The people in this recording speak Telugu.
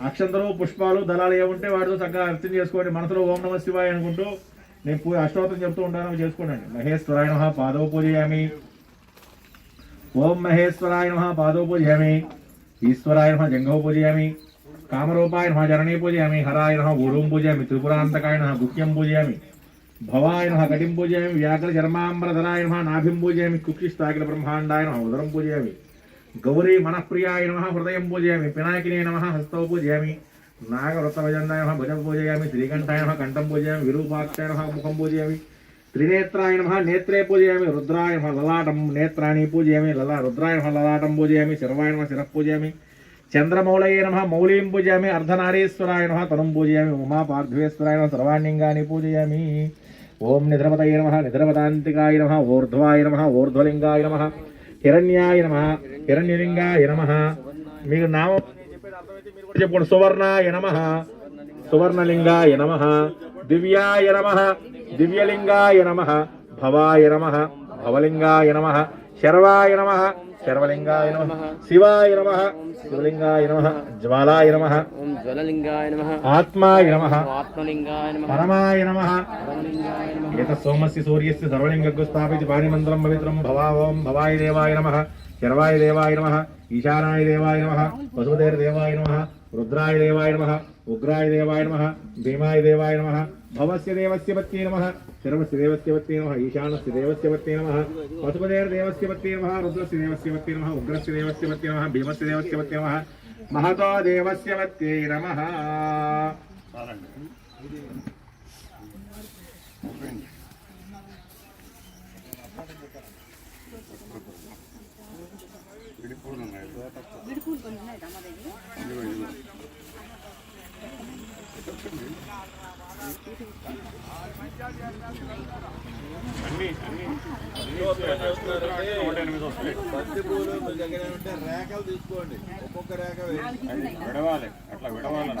అక్షంతలు పుష్పాలు దళాలు ఏముంటే వాటితో చక్కగా అర్థం చేసుకోండి. మనసులో ఓం నమ శివాయ అనుకుంటూ నేను పూ అష్టోత్తరం చెప్తూ ఉంటాను. చేసుకోండి. మహేశ్వరాయ నమ పాదవ పూజయామి. ఓం మహేశ్వరాయ నమ పాదవ పూజయామి. ఈశ్వరాయ నమ జంగవ పూజయామి. కామరూపాయ నమ జరణీ పూజయామి. హరాయ నమ ఊరుం పూజయామి. త్రిపురాంతకాయ నమ గుహ్యం పూజయామి. భవాయ నమ కటిం పూజయామి. వ్యాకర చర్మాంబరధరాయ నమ నాభిం పూజయామి. కుక్షిస్తాకిల బ్రహ్మాండాయ నమ ఉదరం పూజయామి. గౌరీ మనఃప్రియాయ నమ హృదయం పూజయామి పినాకినే నమ హస్తౌ పూజయామి నాగవృతభజండాయ నమ భుజం పూజయామి శ్రీకంఠాయ నమ కంఠం పూజయామి విరూపాక్షాయ నమ ముఖం పూజయామి త్రినేత్రాయ నమ నేత్రే పూజయామి రుద్రాయ నమ లలాటం నేత్రాణి పూజయామి లలా రుద్రాయ నమ లలాటం పూజయామి శిరవాయ నమ శిర పూజయామి చంద్రమౌళయే నమ మౌళీం పూజయామి అర్ధనారీశ్వరాయ నమ తనుం పూజయామి ఉమా పార్థివేశ్వరాయ నమ సర్వాణ్లింగాని పూజయామి ఓం నిద్రపతయ నమ నిద్రపదాంతికాయ నమ ఊర్ధ్వాయ నమ ఊర్ధ్వలింగాయ నమ హిరణ్యాయ నమ. హిరణ్యలింగాయ నమ. మీకు నామం చెప్పేది అర్థమైతే మీరు కూడా చెప్పుకోండి. సువర్ణాయ నమ. సువర్ణలింగాయ నమ. దివ్యాయ నమ. దివ్యలింగాయ నమ. భవాయ నమ. భవలింగాయ నమ. శర్వాయ నమ. శర్వలింగాయ నమ. శివాయ నమ. శివలింగాయ నమ. జ్వాలాయ నమ. జ్వలలింగాయ నమ. ఆత్మాయ నమ. ఆత్మలింగాయ నమ. పరమాయ నమ. ఏత సోమస్య సూర్యస్య సర్వలింగగ్గు స్థాపిత పాణిమంత్రం పవిత్రం భవావం భవాయ దేవాయ నమ. శర్వాయ దేవాయ నమ. ఈశానాయ దేవాయ నమ వసుదేవ దేవాయ నమ రుద్రాయ దేవాయ నమ ఉగ్రాయ దేవాయ నమ భీమాయ దేవాయ నమ భవస్య దేవస్య పత్యే నమ శర్వస్య దేవస్య పత్యే నమ ఈశానస్య దేవస్య పత్యే నమ వసుదేవ దేవస్య పత్యే నమ రుద్రస్య దేవస్య పత్యే నమ ఉగ్రస్య దేవస్య పత్యే నమ భీమస్య దేవస్య పత్యే నమ మహతో దేవస్య పత్యే నమ. బంతి పూలు మీ దగ్గర ఉంటే రేఖలు తీసుకోండి ఒక్కొక్క రేఖ విడవాలి అట్లా విడవాలి